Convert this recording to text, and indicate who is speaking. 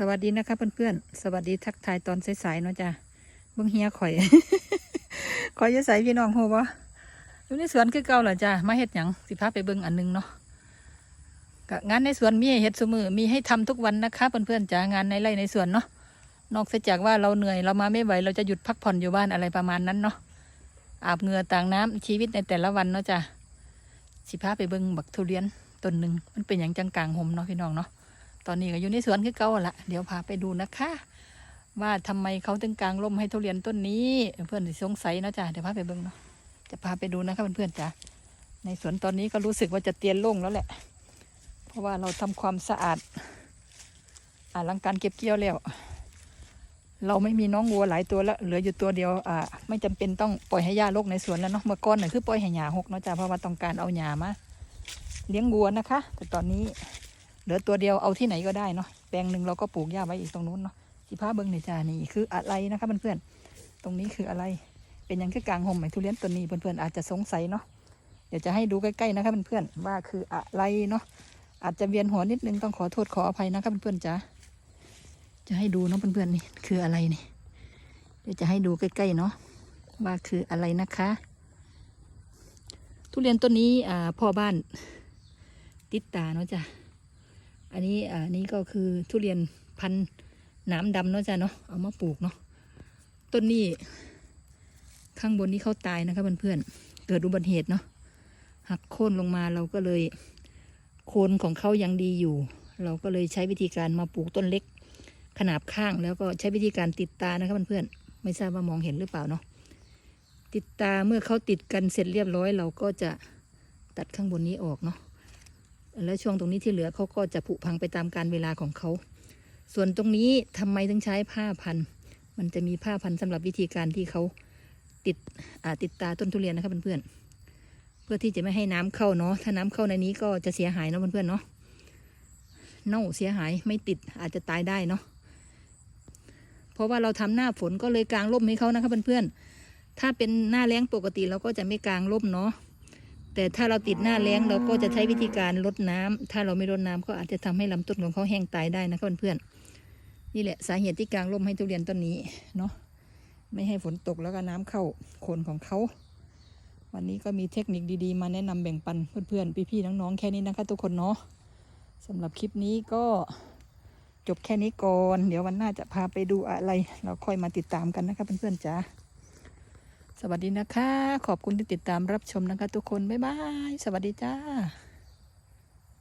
Speaker 1: สวัสดีนะคะเพื่อนๆ สวัสดีทักทายตอนสายๆเนาะจ้ะเบิ้องเฮียข่อย ข่อยจะใส่พี่น้องโหบ่อยู่ในสวนคือเก่าเหรอจ้ะมาเฮ็ดหยังสิพาไปเบิ้องอันหนึงเนาะก็งานในสวนมีให้เฮ็ดสมือมีให้ทำทุกวันนะคะเพื่อนๆจ้างานในไร่ในสวนเนาะนอกจากว่าเราเหนื่อยเรามาไม่ไหวเราจะหยุดพักผ่อนอยู่บ้านอะไรประมาณนั้นเนาะอาบเหงื่อต่างน้ำชีวิตในแต่ละวันเนาะจ้ะสิพาไปเบิ้งบักทุเรียนต้นหนึ่งมันเป็นอย่างจังกลางหมเนาะพี่น้องเนาะ ตอนนี้ก็อยู่ในสวนคือเก่าละเดี๋ยวพาไปดูนะคะ ว่าทำไมเขาถึงกลางร่มให้ทุเรียนต้นนี้เพื่อนสิสงสัยนะจ้ะเดี๋ยวพาไปเบิ่งเนาะจะพาไปดูนะคะเพื่อนๆจ้ะในสวนตอนนี้ก็รู้สึกว่าจะเตียนโล่งแล้วแหละ เพราะว่าเราทำความสะอาดอ่าหลังการเก็บเกี่ยวแล้วเราไม่มีน้องวัวหลายตัวแล้วเหลืออยู่ตัวเดียวอ่าไม่จำเป็นต้องปล่อยให้หญ้ารกในสวนแล้วเนาะเมื่อก่อนน่ะคือปล่อยให้หญ้าหกเนาะจ้ะเพราะว่าต้องการเอาหญ้ามาเลี้ยงวัวนะคะ แต่ตอนนี้ เหลือตัวเดียวเอาที่ไหนก็ได้เนาะแปลงหนึ่งเราก็ปลูกหญ้าไว้อีกตรงนู้นเนาะสิพาเบิ้งในอยจ้านี่คืออะไรนะคะเพื่อนๆตรงนี้คืออะไร เป็นยังคือกลางห่มไหมทุเรียนต้นนี้เพื่อนๆอาจจะสงสัยเนาะเดี๋ยวจะให้ดูใกล้ๆนะคะเพื่อนๆว่าคืออะไรเนาะอาจจะเวียนหัวนิดนึงต้องขอโทษขออภัยนะคะเพื่อนๆจ้าจะให้ดูเนาะเพื่อนๆนี่คืออะไรนี่เดี๋ยวจะให้ดูใกล้ๆเนาะว่าคืออะไรนะคะ ทุเรียนต้นนี้อ่าพ่อบ้านติดตาเนาะจ้ะ อันนี้อ่านี่ก็คือทุเรียนพันธุ์น้ำดำเนาะจ้ะเนาะเอามาปลูกเนาะต้นนี้ ข้างบนนี้เขาตายนะคะเพื่อนๆเกิดอุบัติเหตุเนาะหักโค่นลงมาเราก็เลย โคนของเขายังดีอยู่ เราก็เลยใช้วิธีการมาปลูกต้นเล็ก ขนาบข้างแล้วก็ใช้วิธีการติดตานะคะเพื่อนๆไม่ทราบว่ามองเห็นหรือเปล่าเนาะติดตาเมื่อเขาติดกันเสร็จเรียบร้อย เราก็จะตัดข้างบนนี้ออกเนาะ แล้วช่วงตรงนี้ที่เหลือเขาก็จะผุพังไปตามการเวลาของเขา ส่วนตรงนี้ทำไมถึงใช้ผ้าพัน มันจะมีผ้าพันสำหรับวิธีการที่เขาติดติดตาต้นทุเรียนนะครับเพื่อนๆเพื่อที่จะไม่ให้น้ำเข้าเนาะถ้าน้ำเข้าในนี้ก็จะเสียหายเนาะเพื่อนๆเนาะเน่าเสียหายไม่ติดอาจจะตายได้เนาะเพราะว่าเราทำหน้าฝนก็เลยกางร่มให้เขานะครับเพื่อนๆถ้าเป็นหน้าแล้งปกติเราก็จะไม่กางร่มเนาะ แต่ถ้าเราติดหน้าแล้งเราก็จะใช้วิธีการลดน้ำถ้าเราไม่ลดน้ำก็อาจจะทำให้ลำต้นของเขาแห้งตายได้นะเพื่อนๆนี่แหละสาเหตุที่กลางร่มให้ทุเรียนต้นนี้เนาะไม่ให้ฝนตกแล้วก็น้ำเข้าโคนของเขาวันนี้ก็มีเทคนิคดีๆ มาแนะนำแบ่งปันเพื่อนๆพี่ๆน้องๆแค่นี้นะคะทุกคนเนาะสำหรับคลิปนี้ก็จบแค่นี้ก่อน เดี๋ยววันหน้าจะพาไปดูอะไร เราค่อยมาติดตามกันนะคะเพื่อนๆจ้า วัสดีนะคะ ขอบคุณที่ติดตามรับชมนะคะ ทุกคน บ๊ายบาย สวัสดีจ้า